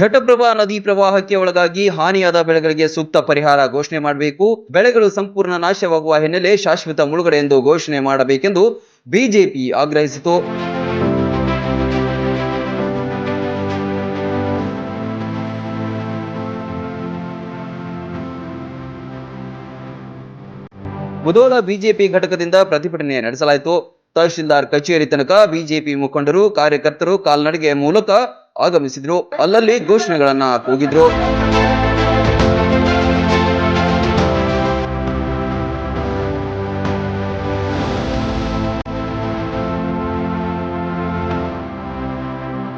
ಘಟಪ್ರಭಾ ನದಿ ಪ್ರವಾಹಕ್ಕೆ ಒಳಗಾಗಿ ಹಾನಿಯಾದ ಬೆಳೆಗಳಿಗೆ ಸೂಕ್ತ ಪರಿಹಾರ ಘೋಷಣೆ ಮಾಡಬೇಕು. ಬೆಳೆಗಳು ಸಂಪೂರ್ಣ ನಾಶವಾಗುವ ಹಿನ್ನೆಲೆ ಶಾಶ್ವತ ಮುಳುಗಡೆ ಎಂದು ಘೋಷಣೆ ಮಾಡಬೇಕೆಂದು ಬಿಜೆಪಿ ಆಗ್ರಹಿಸಿತು. ಮುದೋಲ ಬಿಜೆಪಿ ಘಟಕದಿಂದ ಪ್ರತಿಭಟನೆ ನಡೆಸಲಾಯಿತು. ತಹಶೀಲ್ದಾರ್ ಕಚೇರಿ ತನಕ ಬಿಜೆಪಿ ಮುಖಂಡರು, ಕಾರ್ಯಕರ್ತರು, ಕಾಲ್ನಡಿಗೆ ಮೂಲಕ ಆಗಮಿಸಿದ್ರು. ಅಲ್ಲಲ್ಲಿ ಘೋಷಣೆಗಳನ್ನ ಕೂಗಿದ್ರು.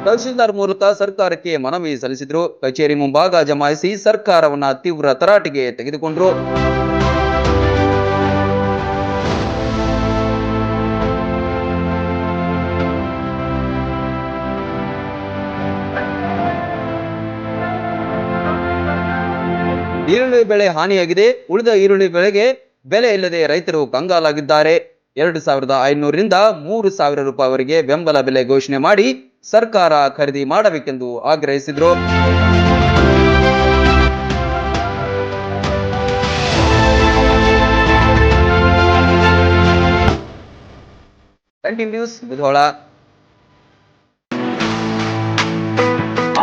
ತಹಶೀಲ್ದಾರ್ ಮೂಲಕ ಸರ್ಕಾರಕ್ಕೆ ಮನವಿ ಸಲ್ಲಿಸಿದ್ರು. ಕಚೇರಿ ಮುಂಭಾಗ ಜಮಾಯಿಸಿ ಸರ್ಕಾರವನ್ನ ತೀವ್ರ ತರಾಟೆಗೆ ತೆಗೆದುಕೊಂಡ್ರು. ಈರುಳ್ಳಿ ಬೆಳೆ ಹಾನಿಯಾಗಿದೆ. ಉಳಿದ ಈರುಳ್ಳಿ ಬೆಳೆಗೆ ಬೆಲೆ ಇಲ್ಲದೆ ರೈತರು ಕಂಗಾಲಾಗಿದ್ದಾರೆ. ಎರಡು ಸಾವಿರದ ಐನೂರರಿಂದ ಮೂರು ಸಾವಿರ ರೂಪಾಯಿವರೆಗೆ ಬೆಂಬಲ ಬೆಲೆ ಘೋಷಣೆ ಮಾಡಿ ಸರ್ಕಾರ ಖರೀದಿ ಮಾಡಬೇಕೆಂದು ಆಗ್ರಹಿಸಿದರು. ಕಂಟಿನ್ಯೂಸ್